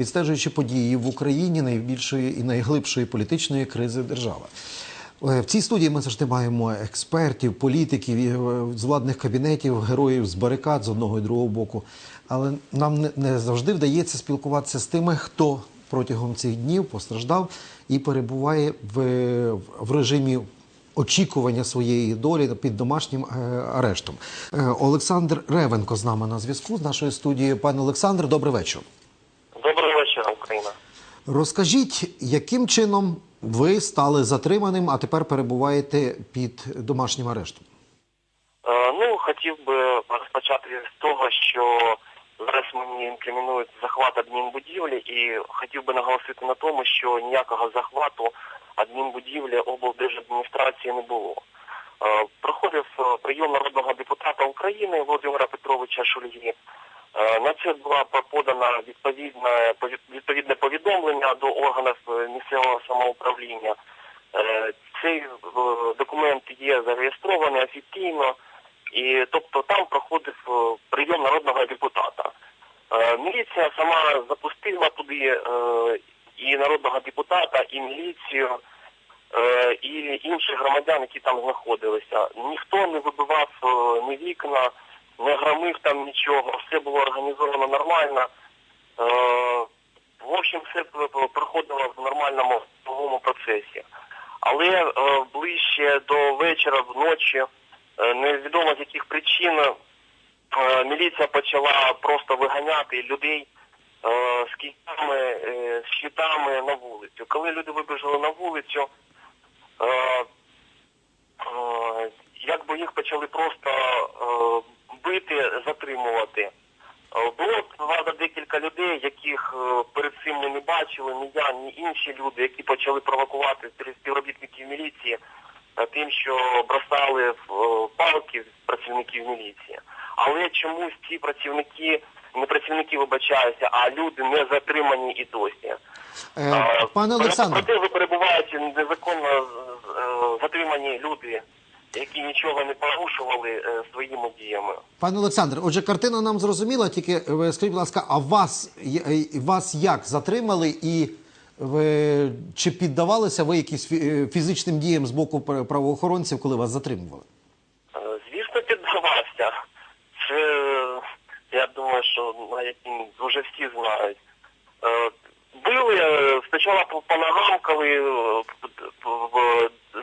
відстежуючи події в Україні найбільшої і найглибшої політичної кризи держави. Е, В цій студії ми завжди маємо експертів, політиків е, з владних кабінетів, героїв з барикад з одного і другого боку. Але нам не- завжди вдається спілкуватися з тими, хто протягом цих днів постраждав і перебуває в, в режимі очікування своєї долі під домашнім е, арештом. Олександр Ревенко з нами на зв'язку з нашої студії. Пане Олександр, добрий вечір. Розкажіть, яким чином ви стали затриманим, а тепер перебуваєте під домашнім арештом? Е, ну, хотів би розпочати з того, що зараз мені інкримінують захват адмінбудівлі, і хотів би наголосити на тому, що ніякого захвату адмінбудівлі облдержадміністрації не було. Е, проходив е, прийом народного депутата України Володимира Петровича Шульги. Е, На це була подана відповідне відповідне повідомлення до органів е, місцевого самоуправління. Е, Цей документ є зареєстрований офіційно, і тобто там проходив прийом народного депутата. Міліція сама запустила туди і народного депутата, і міліцію, і інших громадян, які там знаходилися. Ніхто не вибивав ні вікна, не громив там нічого, все було організовано нормально. Е, В общем, все проходило в нормальному правовому процесі. Але е, ближче до вечора, вночі, е, невідомо з яких причин, міліція почала просто виганяти людей з кійками, е, з щитами на вулицю. Коли люди вибіжали на вулицю, якби їх почали просто бити, затримувати. Е, Було правда декілька людей, яких е, перед цим ми не бачили, ні я, ні інші люди, які почали провокувати співробітників міліції е, тим, що бросали в палки працівників міліції. Але чомусь ці працівники, не працівники вибачаюся, а люди не затримані і досі. Пане Олександре, Проте ви перебуваєте незаконно затримані люди, які нічого не порушували е, своїми діями. пане Олександре, отже, картина нам зрозуміла. Тільки е, скажіть, будь ласка, а вас е, вас як затримали і ви, чи піддавалися ви якісь фі- фізичним діям з боку правоохоронців, коли вас затримували? Звісно, піддавався. Це я думаю, що навіть вже всі знають. Били спочатку по, ногам, коли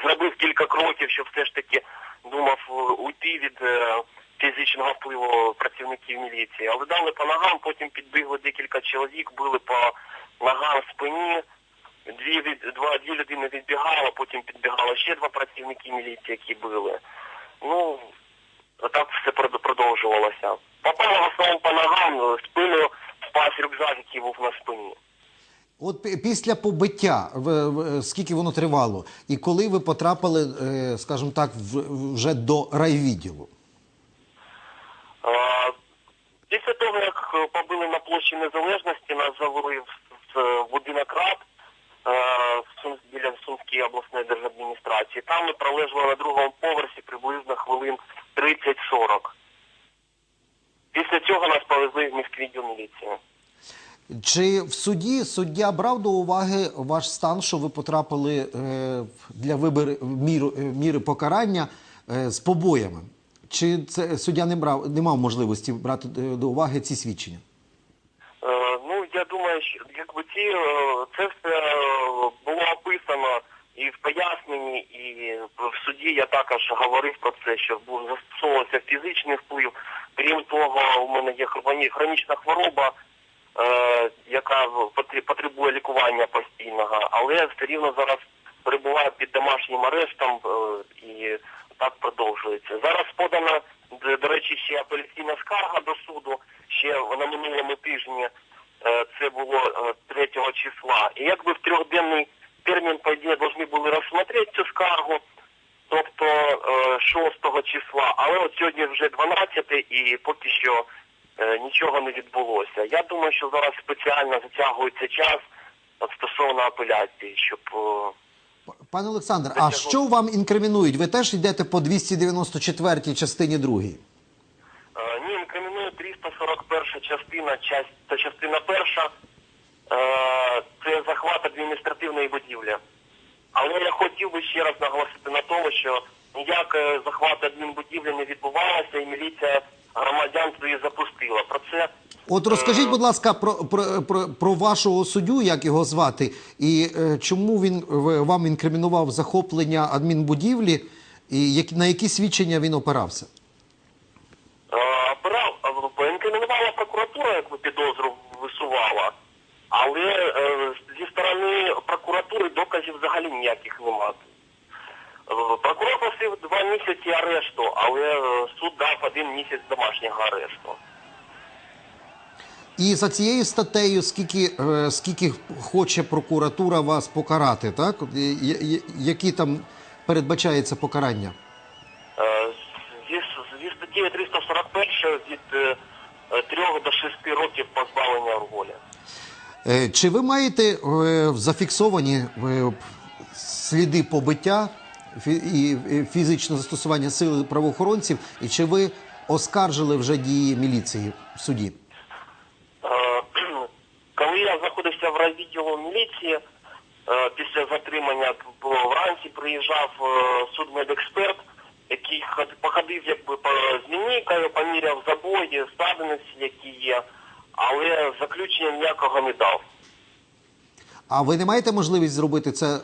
зробив кілька кроків, щоб все ж таки думав е, уйти від е, фізичного впливу працівників міліції. Але дали по ногам, потім підбігли декілька чоловік, били по ногам спині. Дві, два, дві людини відбігало, потім підбігало ще два працівники міліції, які били. Ну, так все продовжувалося. Попало в основному по ногам, спину спас рюкзак, який був на спині. От після побиття, скільки воно тривало, і коли ви потрапили, е, скажімо так, вже до райвідділу? Після того, як побили на площі Незалежності, нас завели в, будинок рад е, біля Сумської обласної держадміністрації. Там ми пролежали на другому поверсі приблизно хвилин 30-40. Після цього нас повезли в міськвідділ міліції. Чи в суді суддя брав до уваги ваш стан, що ви потрапили е, для вибору е, міри покарання е, з побоями? Чи це суддя не брав, не мав можливості брати е, до уваги ці свідчення? Е, Ну, я думаю, що якби ці е, це все е, було описано і в поясненні, і в суді я також говорив про це, що застосовувався фізичний вплив. Крім того, у мене є хроні- хронічна хвороба, е, яка потр- потребує лікування постійного, але все рівно зараз перебуваю під домашнім арештом е, і так продовжується. Зараз подана, до речі, ще апеляційна скарга до суду, ще на минулому тижні е, це було е, 3 числа. І якби в трьохденний термін, по ідеї, повинні були розсмотрети цю скаргу, тобто е, 6 числа, але от сьогодні вже 12 і поки що е, нічого не відбулося. Я думаю, що зараз спеціально затягується час от стосовно апеляції, щоб е, Пане Олександр, а що вам інкримінують? Ви теж йдете по 294 частині 2? Е, Ні, інкримінує 341 частина, часть, та частина перша це захват адміністративної будівлі. Але я хотів би ще раз наголосити на тому, що ніяке захват адмінбудівлі не відбувалося, і міліція громадян туди запустила. Про це От розкажіть, будь ласка, про, про, про, про вашого суддю, як його звати, і е, чому він вам інкримінував захоплення адмінбудівлі, і як, на які свідчення він опирався? Е, е, інкримінувала прокуратура, якби підозру висувала, але е, зі сторони прокуратури доказів взагалі ніяких немає. Е, Прокурор просив два місяці арешту, але е, суд дав один місяць домашнього арешту. І за цією статтею, скільки, е, скільки хоче прокуратура вас покарати, так? Які там передбачається покарання? Е, Зі, зі статтєю 341 від 3 до 6 років позбавлення волі. Е, Чи ви маєте е, зафіксовані е, сліди побиття і фізичне застосування сили правоохоронців, і чи ви оскаржили вже дії міліції в суді? Е, Коли я знаходився в райвідділу міліції, е, після затримання вранці приїжджав е, судмедексперт, який ход- походив якби по з лінійкою, поміряв забої, стаденості, які є, але заключення ніякого не дав. А ви не маєте можливість зробити це е,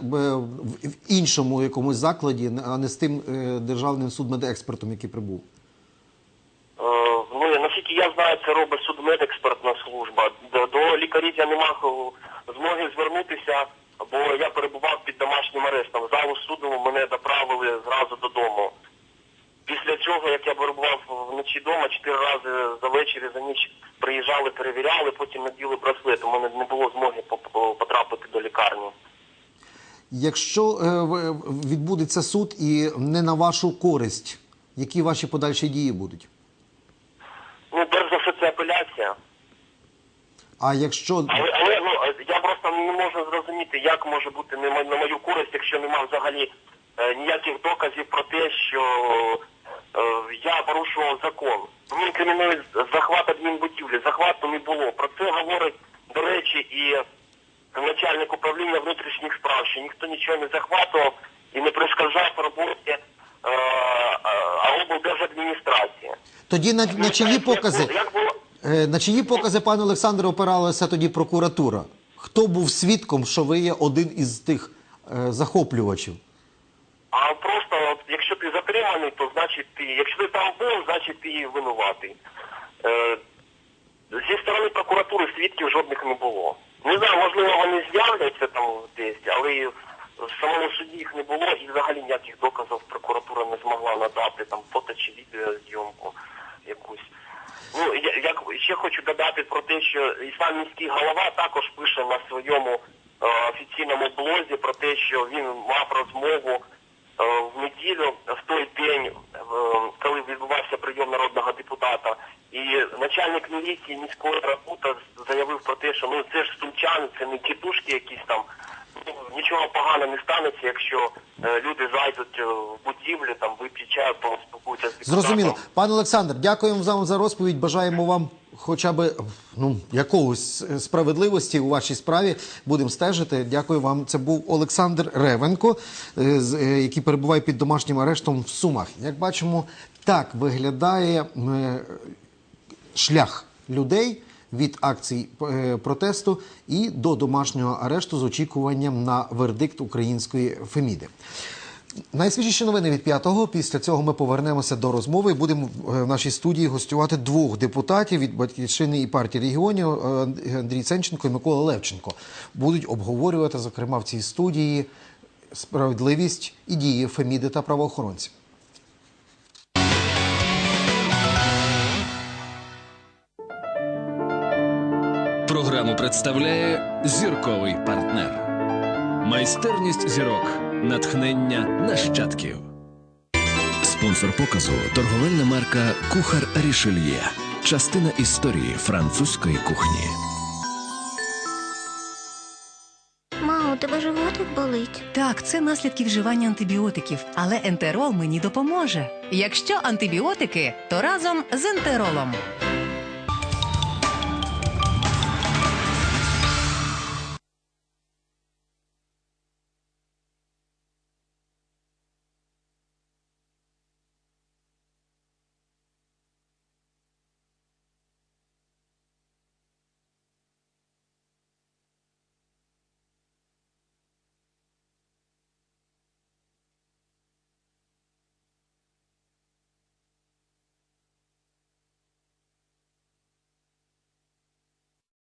в іншому якомусь закладі, а не з тим е, державним судмедекспертом, який прибув? Е, Ну, наскільки я знаю, це робить судмедекспертна служба. До, лікарів я не мав змоги звернутися, бо я перебував під домашнім арестом. Залу суду мене доправили зразу додому. Цього, як я перебував вночі вдома, чотири рази за вечір, за ніч приїжджали, перевіряли, потім наділи браслет. У мене не було змоги потрапити до лікарні. Якщо е, відбудеться суд і не на вашу користь, які ваші подальші дії будуть? Ну, перш за все, це апеляція. А якщо Але, але ну, е, я просто не можу зрозуміти, як може бути на мою користь, якщо немає взагалі е, ніяких доказів про те, що е, я порушував закон. Мені інкримінують захват адмінбудівлі. Захвату не було. Про це говорить, до речі, і начальник управління внутрішніх справ, що ніхто нічого не захватував і не перешкоджав роботі е, е, облдержадміністрації. тоді на, на чиї покази? Як було? Е, На чиї покази, пане Олександре, опиралася тоді прокуратура? Хто був свідком, що ви є один із тих е, захоплювачів? А просто, ти то значить ти, якщо ти там був, значить ти винуватий. Е, зі сторони прокуратури свідків жодних не було. Не знаю, можливо, вони з'являться там десь, але в самому суді їх не було і взагалі ніяких доказів прокуратура не змогла надати, там фото чи відеозйомку якусь. Ну, я, як ще хочу додати про те, що і сам міський голова також пише на своєму е, офіційному блозі про те, що він мав розмову в неділю, в той день, е, коли відбувався прийом народного депутата, і начальник міліції міської Ракута заявив про те, що ну це ж сумчани, це не тітушки якісь там. Ну, нічого поганого не станеться, якщо е, люди зайдуть е, в будівлю, там вип'ють чаю, поспілкуються з депутатом. Зрозуміло. Пане Олександр, дякуємо вам за розповідь. Бажаємо вам хоча б ну, якогось справедливості у вашій справі. Будемо стежити. Дякую вам. Це був Олександр Ревенко, е, е, який перебуває під домашнім арештом в Сумах. Як бачимо, так виглядає е, шлях людей від акцій протесту і до домашнього арешту з очікуванням на вердикт української Феміди. Найсвіжіші новини від п'ятого. Після цього ми повернемося до розмови. Будемо е, в нашій студії гостювати двох депутатів від батьківщини і партії регіонів е, Андрій Сенченко і Микола Левченко. Будуть обговорювати, зокрема, в цій студії справедливість і дії Феміди та правоохоронців. Програму представляє зірковий партнер. Майстерність зірок, натхнення нащадків. Спонсор показу торговельна марка Кухар Рішельє. Частина історії французької кухні. Ма, у тебе животик болить. Так, це наслідки вживання антибіотиків, але ентерол мені допоможе. Якщо антибіотики, то разом з ентеролом.